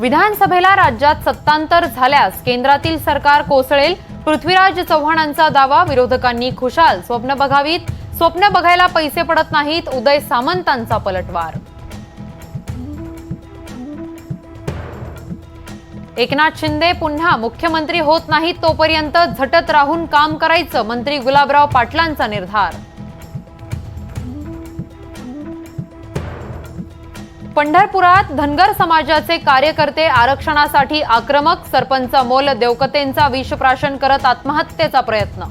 विधानसभेला राज्यात सत्तांतर झाल्यास केंद्रातील सरकार कोसळेल. पृथ्वीराज चव्हाणांचा दावा विरोधकांनी खुशाल. स्वप्न बघावीत. स्वप्न बघायला पैसे पडत नाहीत. उदय सामंतांचा पलटवार. एकनाथ शिंदे पुन्हा मुख्यमंत्री होत नाहीत तोपर्यंत झटत राहून काम करायचं मंत्री गुलाबराव पाटलांचा निर्धार. पंढरपुरात धनगर समाजाचे कार्यकर्ते आरक्षणासाठी आक्रमक सरपंच मोल देवकतेंचा विषप्राशन करत आत्महत्येचा प्रयत्न.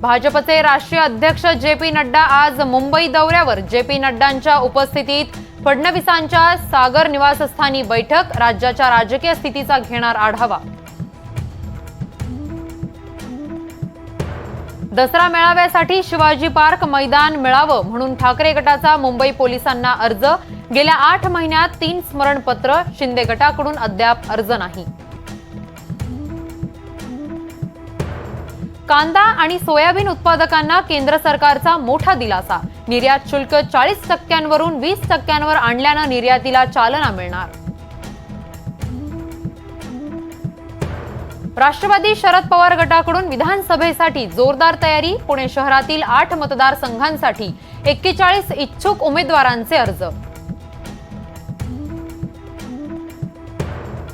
भाजपचे राष्ट्रीय अध्यक्ष जे पी नड्डा आज मुंबई दौऱ्यावर. जे पी नड्डांच्या उपस्थितीत फडणवीसांच्या सागर निवासस्थानी बैठक राज्याच्या राजकीय स्थितीचा घेणार आढावा. दसरा मेळाव्यासाठी शिवाजी पार्क मैदान मिळावं म्हणून ठाकरे गटाचा मुंबई पोलिसांना अर्ज. गेल्या आठ महिन्यात तीन स्मरणपत्र शिंदे गटाकडून अद्याप अर्ज नाही. कांदा आणि सोयाबीन उत्पादकांना केंद्र सरकारचा मोठा दिलासा. निर्यात शुल्क चाळीस टक्क्यांवरून वीस टक्क्यांवर आणल्यानं निर्यातीला चालना मिळणार. राष्ट्रवादी शरद पवार गटाकडून विधानसभेसाठी जोरदार तयारी पुणे शहरातील आठ मतदारसंघांसाठी एक्केचाळीस इच्छुक उमेदवारांचे अर्ज.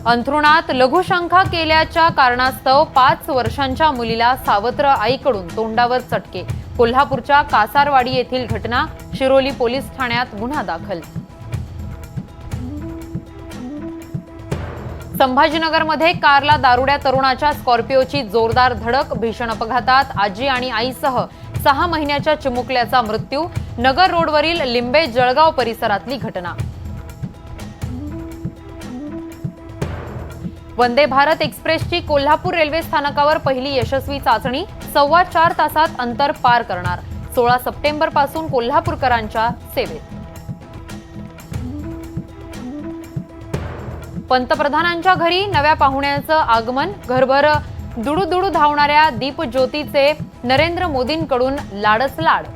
अंथरुणात लघुशंका केल्याच्या कारणास्तव पाच वर्षांच्या मुलीला सावत्र आईकडून तोंडावर चटके. कोल्हापूरच्या कासारवाडी येथील घटना शिरोली पोलीस ठाण्यात गुन्हा दाखल. संभाजीनगरमध्ये कारला दारुड्या तरुणाच्या स्कॉर्पिओची जोरदार धडक भीषण अपघातात आजी आणि आईसह सहा महिन्याच्या चिमुकल्याचा मृत्यू नगर रोडवरील लिंबे जळगाव परिसरातली घटना. वंदे भारत एक्सप्रेसची कोल्हापूर रेल्वे स्थानकावर पहिली यशस्वी चाचणी सव्वा चार तासात अंतर पार करणार. सोळा सप्टेंबरपासून कोल्हापूरकरांच्या सेवेत. पंतप्रधानांच्या घरी नव्या पाहुण्याचं आगमन घरभर दुडू दुडू धावणाऱ्या दीपज्योतीचे नरेंद्र मोदींकडून लाडच लाड